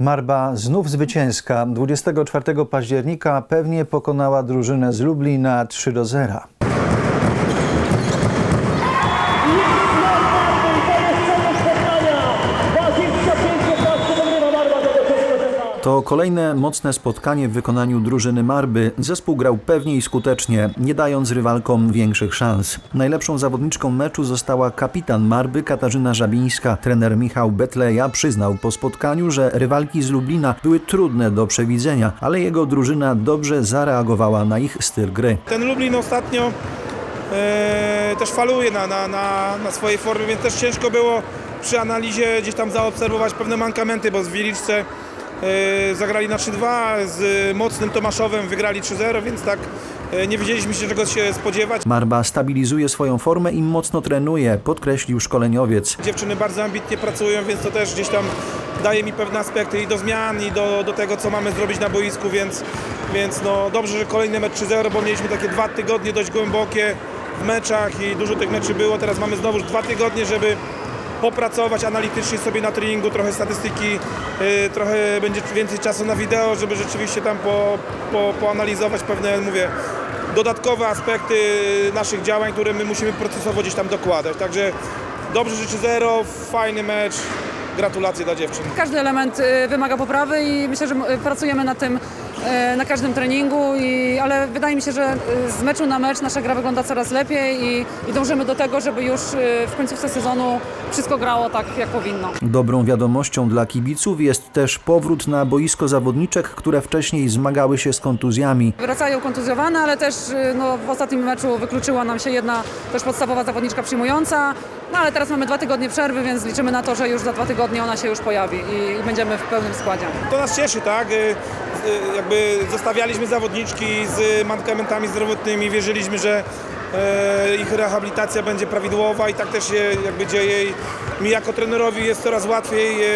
Marba znów zwycięska. 24 października pewnie pokonała drużynę z Lublina 3 do 0. To kolejne mocne spotkanie w wykonaniu drużyny Marby. Zespół grał pewnie i skutecznie, nie dając rywalkom większych szans. Najlepszą zawodniczką meczu została kapitan Marby Katarzyna Żabińska. Trener Michał Betleja przyznał po spotkaniu, że rywalki z Lublina były trudne do przewidzenia, ale jego drużyna dobrze zareagowała na ich styl gry. Ten Lublin ostatnio e, też faluje na, na, na, na swojej formie, więc też ciężko było przy analizie gdzieś tam zaobserwować pewne mankamenty, bo z Wiliczce zagrali na 3-2, z mocnym Tomaszowem wygrali 3-0, więc tak e, nie wiedzieliśmy się czego się spodziewać. Marba stabilizuje swoją formę i mocno trenuje, podkreślił szkoleniowiec. Dziewczyny bardzo ambitnie pracują, więc to też gdzieś tam daje mi pewne aspekty i do zmian, i do, do tego, co mamy zrobić na boisku, więc, więc no dobrze, że kolejny mecz 3-0, bo mieliśmy takie dwa tygodnie dość głębokie w meczach i dużo tych meczy było. Teraz mamy znowu dwa tygodnie, żeby popracować analitycznie sobie na treningu, trochę statystyki, yy, trochę będzie więcej czasu na wideo, żeby rzeczywiście tam po, po, poanalizować pewne, mówię, dodatkowe aspekty naszych działań, które my musimy procesowo gdzieś tam dokładać. Także dobrze, że 3-0, fajny mecz, gratulacje dla dziewczyn. Każdy element y, wymaga poprawy i myślę, że y, pracujemy nad tym y, na każdym treningu, i, ale wydaje mi się, że y, z meczu na mecz nasza gra wygląda coraz lepiej i, i dążymy do tego, żeby już y, w końcówce sezonu wszystko grało tak, jak powinno. Dobrą wiadomością dla kibiców jest też powrót na boisko zawodniczek, które wcześniej zmagały się z kontuzjami. Wracają kontuzjowane, ale też no, w ostatnim meczu wykluczyła nam się jedna też podstawowa zawodniczka przyjmująca. No ale teraz mamy dwa tygodnie przerwy, więc liczymy na to, że już za dwa tygodnie ona się już pojawi i, i będziemy w pełnym składzie. To nas cieszy, tak? Y, Jakby zostawialiśmy zawodniczki z mankamentami zdrowotnymi, wierzyliśmy, że e, ich rehabilitacja będzie prawidłowa i tak też się jakby dzieje. Mi jako trenerowi jest coraz łatwiej e,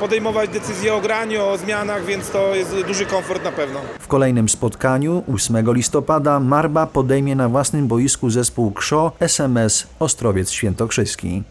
podejmować decyzje o graniu, o zmianach, więc to jest duży komfort na pewno. W kolejnym spotkaniu 8 listopada Marba podejmie na własnym boisku zespół KSZO SMS Ostrowiec Świętokrzyski.